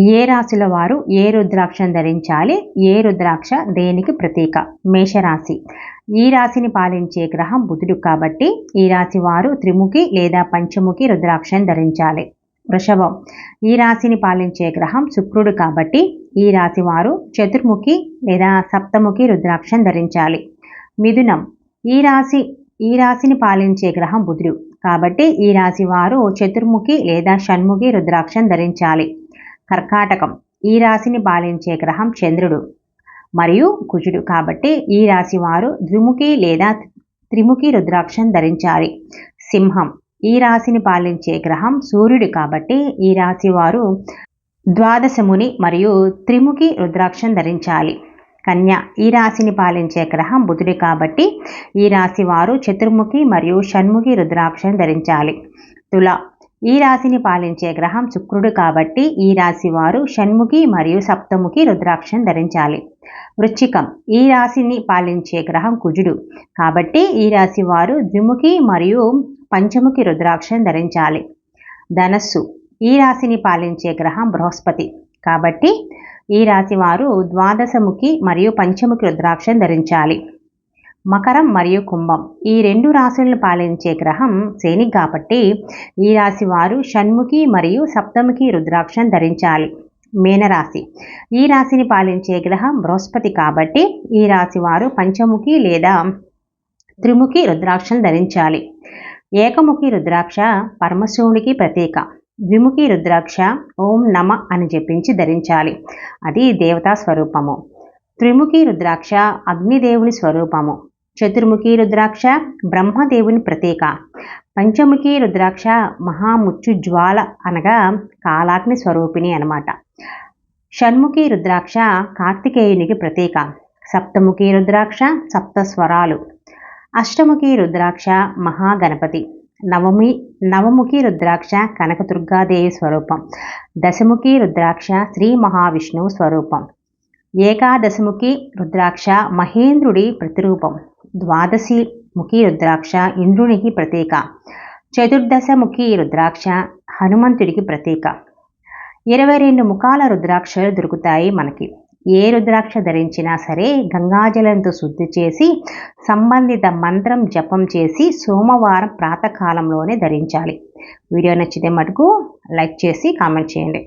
ఏ రాశుల వారు ఏ రుద్రాక్షను ధరించాలి? ఏ రుద్రాక్ష దేనికి ప్రతీక? మేషరాశి. ఈ రాశిని పాలించే గ్రహం బుధుడు కాబట్టి ఈ రాశి వారు త్రిముఖి లేదా పంచముఖి రుద్రాక్షను ధరించాలి. వృషభం. ఈ రాశిని పాలించే గ్రహం శుక్రుడు కాబట్టి ఈ రాశి వారు చతుర్ముఖి లేదా సప్తముఖి రుద్రాక్షను ధరించాలి. మిథునం. ఈ రాశి ఈ రాశిని పాలించే గ్రహం బుధుడు కాబట్టి ఈ రాశి వారు చతుర్ముఖి లేదా షణ్ముఖి రుద్రాక్షను ధరించాలి. కర్కాటకం. ఈ రాశిని పాలించే గ్రహం చంద్రుడు. మరియు కుజుడు. కాబట్టి ఈ రాశి వారు ద్విముఖి లేదా త్రిముఖి రుద్రాక్షను ధరించాలి. సింహం. ఈ రాశిని పాలించే గ్రహం సూర్యుడు. కాబట్టి ఈ రాశి వారు ద్వాదశముని మరియు త్రిముఖి రుద్రాక్షను ధరించాలి. కన్య. ఈ రాశిని పాలించే గ్రహం బుధుడు. కాబట్టి ఈ రాశి వారు చతుర్ముఖి మరియు షణ్ముఖి రుద్రాక్షను ధరించాలి. తుల. ఈ రాశిని పాలించే గ్రహం శుక్రుడు కాబట్టి ఈ రాశి వారు షణ్ముఖి మరియు సప్తముఖి రుద్రాక్షను ధరించాలి. వృచ్చికం ఈ రాశిని పాలించే గ్రహం కుజుడు కాబట్టి ఈ రాశి వారు ద్విముఖి మరియు పంచముఖి రుద్రాక్షను ధరించాలి. ధనస్సు ఈ రాశిని పాలించే గ్రహం బృహస్పతి కాబట్టి ఈ రాశి వారు ద్వాదశముఖి మరియు పంచముఖి రుద్రాక్షను ధరించాలి. మకరం మరియు కుంభం. ఈ రెండు రాశులను పాలించే గ్రహం శని కాబట్టి ఈ రాశి వారు షణ్ముఖి మరియు సప్తముఖి రుద్రాక్షను ధరించాలి. మీనరాశి. ఈ రాశిని పాలించే గ్రహం బృహస్పతి కాబట్టి ఈ రాశి వారు పంచముఖి లేదా త్రిముఖి రుద్రాక్షను ధరించాలి. ఏకముఖి రుద్రాక్ష పరమశివునికి ప్రతీక. ద్విముఖి రుద్రాక్ష ఓం నమ అని జపించి ధరించాలి. అది దేవతా స్వరూపము. త్రిముఖి రుద్రాక్ష అగ్నిదేవుని స్వరూపము. చతుర్ముఖి రుద్రాక్ష బ్రహ్మదేవుని ప్రతీక. పంచముఖి రుద్రాక్ష మహాముచ్చు జ్వాల అనగా కాలాగ్ని స్వరూపిణి అనమాట. షణ్ముఖి రుద్రాక్ష కార్తికేయునికి ప్రతీక. సప్తముఖి రుద్రాక్ష సప్త స్వరాలు అష్టముఖి రుద్రాక్ష మహాగణపతి. నవమి నవముఖి రుద్రాక్ష కనకదుర్గాదేవి స్వరూపం. దశముఖి రుద్రాక్ష శ్రీ మహావిష్ణువు స్వరూపం. ఏకాదశముఖి రుద్రాక్ష మహేంద్రుడి ప్రతిరూపం. ద్వాదశి ముఖి రుద్రాక్ష ఇంద్రునికి ప్రతీక. చతుర్దశ ముఖి రుద్రాక్ష హనుమంతుడికి ప్రతీక. ఇరవై రెండు ముఖాల రుద్రాక్షలు దొరుకుతాయి మనకి. ఏ రుద్రాక్ష ధరించినా సరే గంగాజలంతో శుద్ధి చేసి సంబంధిత మంత్రం జపం చేసి సోమవారం ప్రాతకాలంలోనే ధరించాలి. వీడియో నచ్చితే మటుకు లైక్ చేసి కామెంట్ చేయండి.